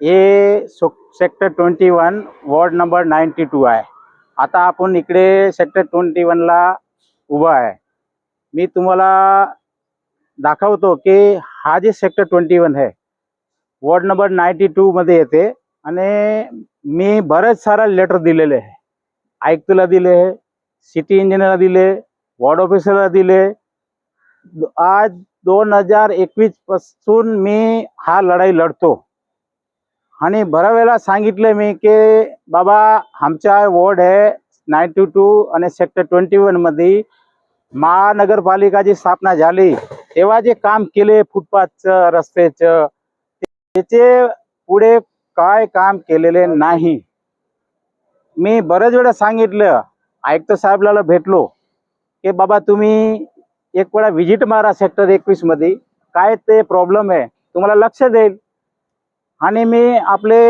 हे sector twenty one ward number ninety two आहे. आता आपण इकडे सेक्टर ट्वेंटी वनला उभा आहे. मी तुम्हाला दाखवतो की हा जे सेक्टर ट्वेंटी वन आहे वॉर्ड नंबर नाईन्टी टूमध्ये येते. आणि मी बरेच सारा लेटर दिलेले आहे. आयुक्तला दिले सिटी इंजिनियरला दिले वॉर्ड ऑफिसरला दिले. आज दोन हजार एकवीसपासून मी हा लढाई लढतो. आणि बऱ्या वेळेला सांगितलं मी की बाबा आमच्या वॉर्ड आहे नाईन्टी टू आणि सेक्टर ट्वेंटी वनमध्ये महानगरपालिकाची स्थापना झाली. तेव्हा जे काम केले फुटपाथचं रस्त्याचं त्याचे पुढे काय काम केलेले नाही. मी बऱ्याच वेळा सांगितलं. आयुक्त साहेबला भेटलो की बाबा तुम्ही एक वेळा व्हिजिट मारा सेक्टर एकवीसमध्ये काय ते प्रॉब्लेम आहे? तुम्हाला लक्ष देईल. आणि मी आपले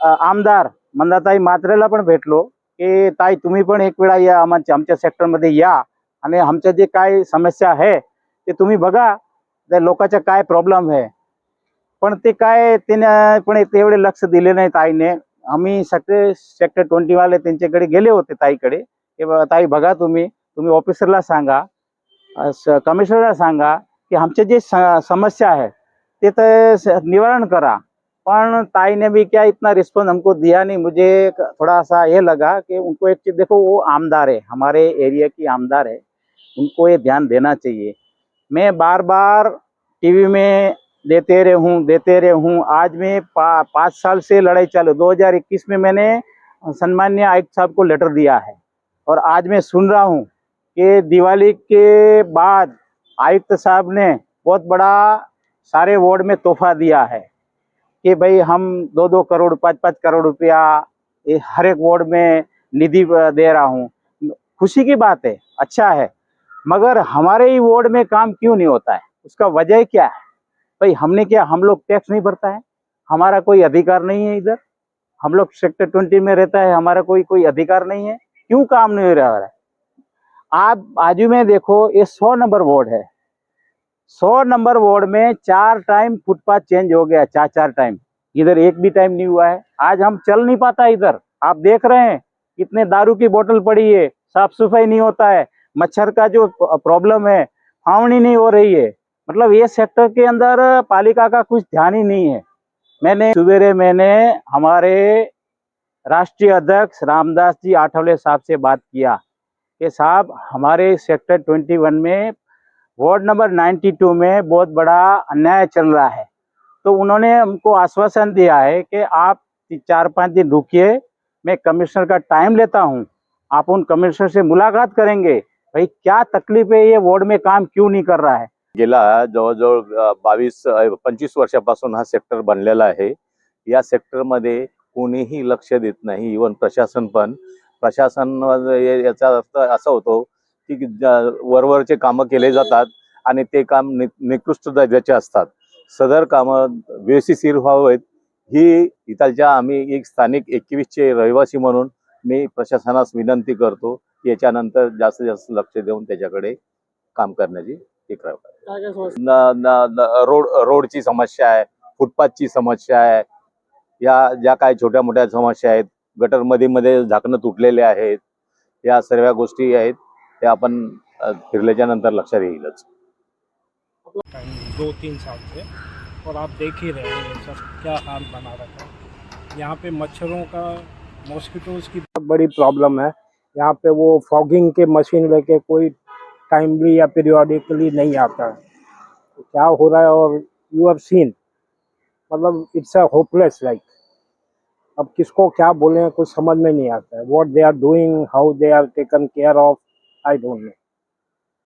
आमदार मंदाताई मात्रेला पण भेटलो की ताई तुम्ही पण एक वेळा या आमच्या आमच्या सेक्टरमध्ये या आणि आमच्या जे काय समस्या आहे ते तुम्ही बघा त्या लोकांच्या काय प्रॉब्लेम आहे. पण ते काय त्याने पण तेवढे लक्ष दिले नाही ताईने आम्ही सगळे सेक्टर ट्वेंटीवाले त्यांच्याकडे गेले होते ताईकडे. की ताई बघा तुम्ही तुम्ही ऑफिसरला सांगा कमिशनरला सांगा की आमचे जे स- समस्या आहे ते तर निवारण करा. पण ताई ने भी क्या इतना रिस्पॉन्स हमको दिया नहीं। मुझे थोड़ा सा ये लगा कि उनको एक चीज़ देखो वो आमदार है हमारे एरिया की आमदार है उनको ये ध्यान देना चाहिए। मैं बार बार टीवी में देते रहे हूँ देते रहे। हूँ आज मैं पा, पाँच साल से लड़ाई चालू 2021 में मैंने सम्मान्य आयुक्त साहब को लेटर दिया है। और आज मैं सुन रहा हूँ कि दिवाली के बाद आयुक्त साहब ने बहुत बड़ा सारे वार्ड में तोहफा दिया है। कि भाई हम दो दो करोड़ पाँच पाँच करोड़ रुपया हर एक वार्ड में निधि दे रहा हूँ। खुशी की बात है अच्छा है, मगर हमारे ही वार्ड में काम क्यों नहीं होता है? उसका वजह क्या है? भाई हमने क्या, हम लोग टैक्स नहीं भरता है? हमारा कोई अधिकार नहीं है इधर? हम लोग सेक्टर ट्वेंटी में रहता है, हमारा कोई कोई अधिकार नहीं है? क्यों काम नहीं हो रहा है? आप बाजू में देखो, ये सौ नंबर वार्ड है। सौ नंबर वार्ड में चार टाइम फुटपाथ चेंज हो गया, चार चार टाइम इधर एक भी टाइम नहीं हुआ है। आज हम चल नहीं पाता इधर। आप देख रहे हैं, कितने दारू की बोतल पड़ी है। साफ़ सफ़ाई नहीं होता है। मच्छर का जो प्रॉब्लम है, फावनी नहीं हो रही है। मतलब ये सेक्टर के अंदर पालिका का कुछ ध्यान ही नहीं है। मैंने सवेरे मैंने हमारे राष्ट्रीय अध्यक्ष रामदास जी आठवले साहब से बात किया कि साहब, हमारे सेक्टर 21 में वार्ड नंबर 92 में बहुत बड़ा अन्याय चल रहा है। तो उन्होंने हमको आश्वासन दिया है कि आप चार पाँच दिन रुकिए मैं कमिश्नर का टाइम लेता हूँ। आप उन कमिश्नर से मुलाकात करेंगे। भाई क्या तकलीफ़ है? ये वार्ड में काम क्यों नहीं कर रहा है? गेला अ, बावीस पंचवीस वर्षापासून हा सेक्टर बनलेला आहे. या सेक्टरमध्ये कोणीही लक्ष देत नाही. इवन प्रशासन पण. प्रशासन याचा अर्थ असा होतो की वरवरचे कामं केले जातात आणि ते काम नि निकृष्ट दर्जाचे असतात. सदर कामं व्यवस्थिशीर व्हावेत ही इथलच्या आम्ही एक स्थानिक एकवीसचे रहिवासी म्हणून मी प्रशासनास विनंती करतो याच्यानंतर जास्तीत जास्त लक्ष देऊन त्याच्याकडे काम करण्याची रोड रोडची समस्या आहे फुटपाथची समस्या आहे या ज्या काही छोट्या मोठ्या समस्या आहेत गटरमध्ये मध्ये झाकणं तुटलेले आहेत या सर्व गोष्टी आहेत. त्या आपण फिरल्याच्या लक्षात येईलच. दो तीन साल से, और आप देख ही रहे हैं सब क्या हाल बना रखा है। यहाँ पे मच्छरों का मॉस्किटोज की बहुत बड़ी प्रॉब्लम है। यहाँ पे वो फॉगिंग के मशीन लेके कोई टाइमली या पीरियोडिकली नहीं आता है। तो क्या हो रहा है और यू हैव सीन मतलब इट्स अ होपलेस लाइक अब किसको क्या बोले कुछ समझ में नहीं आता है। What they are doing how they are taken care of I don't know.